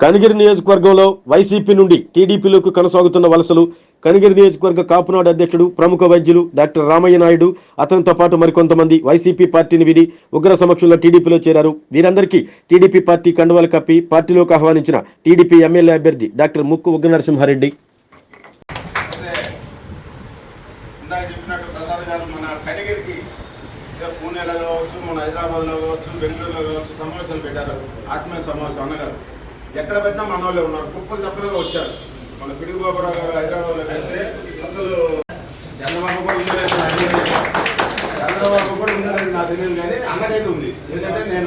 కనిగిరి నియోజకవర్గంలో వైసీపీ నుండి టీడీపీలోకి కొనసాగుతున్న వలసలు కనిగిరి నియోజకవర్గ కాపునాడు అధ్యక్షుడు ప్రముఖ వైద్యులు డాక్టర్ రామయ్య నాయుడు అతనితో పాటు మరికొంతమంది వైసీపీ పార్టీని విడి ఉగ్ర సమక్షంలో టీడీపీలో చేరారు. వీరందరికీ టీడీపీ పార్టీ కండువాలు కప్పి పార్టీలోకి ఆహ్వానించిన టీడీపీ ఎమ్మెల్యే అభ్యర్థి డాక్టర్ ముక్కు ఉగ్ర నరసింహారెడ్డి పూణేలో కావచ్చు మన హైదరాబాద్లో కావచ్చు బెంగళూరులో కావచ్చు సమావేశాలు పెట్టారు. ఆత్మీయ సమావేశం అన్నగారు. ఎక్కడ పెట్టినా మన వాళ్ళే ఉన్నారు. కుప్పలు తప్పలుగా వచ్చారు. మన పిడుగు బాబురావు గారు హైదరాబాద్లో వెళ్తే అసలు చంద్రబాబు కూడా ఉండలేదు చంద్రబాబు కూడా ఉండలేదు నాకు తెలియదు కానీ అన్నకైతే ఉంది. ఎందుకంటే నేను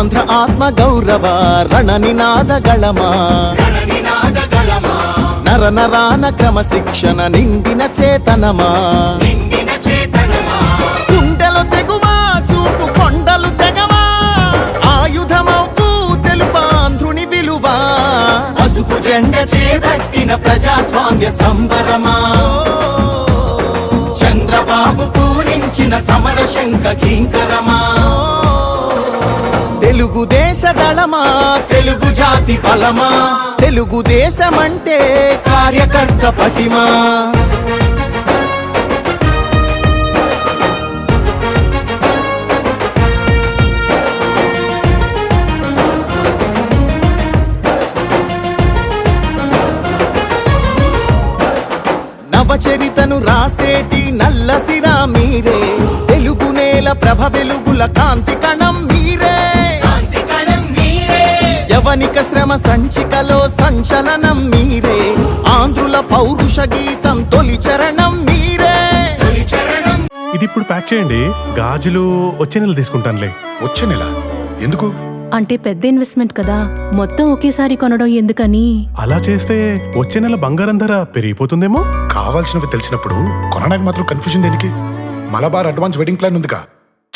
ఆంధ్ర ఆత్మ గౌరవ రణ నినాద గళమా. నినాద గలమా నర నరాన క్రమశిక్షణ నిండిన చేతనమా నిండిన చేతనమా. గుండెలు తెగువా చూపు కొండలు తెగవా. ఆయుధమవ్వు తెలుపాంధ్రుని విలువా. పసుపు జెండ చేపట్టిన ప్రజాస్వామ్య సంబరమా. చంద్రబాబు పూరించిన సమర శంఖ కింకరమా. బలమా తెలుగు జాతి బలమా తెలుగుదేశమంటే కార్యకర్త పటిమా? నవచరితను రాసేటి నల్లసిరా మీరే. తెలుగు నేల ప్రభ వెలుగుల కాంతి కణం యవనిక శ్రమ సంచికలో సంచలనం మీరే. ఆంధ్రుల పౌరుష గీతం తొలి చరణం మీరే. తొలి చరణం ఇది ఇప్పుడు ప్యాక్ చేయండి. గాజులు వచ్చే నెల తీసుకుంటానులే. వచ్చే నెల? ఎందుకు? అంటే పెద్ద ఇన్వెస్ట్మెంట్ కదా. మొత్తం ఒకేసారి కొనడం ఎందుకని? అలా చేస్తే వచ్చే నెల బంగారం ధర పెరిగిపోతుందేమో? కావాల్సినవి తెలిసినప్పుడు కొనడానికి మాత్రం కన్ఫ్యూజన్ దేనికి? మలబార్ అడ్వాన్స్ వెడ్డింగ్ ప్లాన్ ఉందిగా.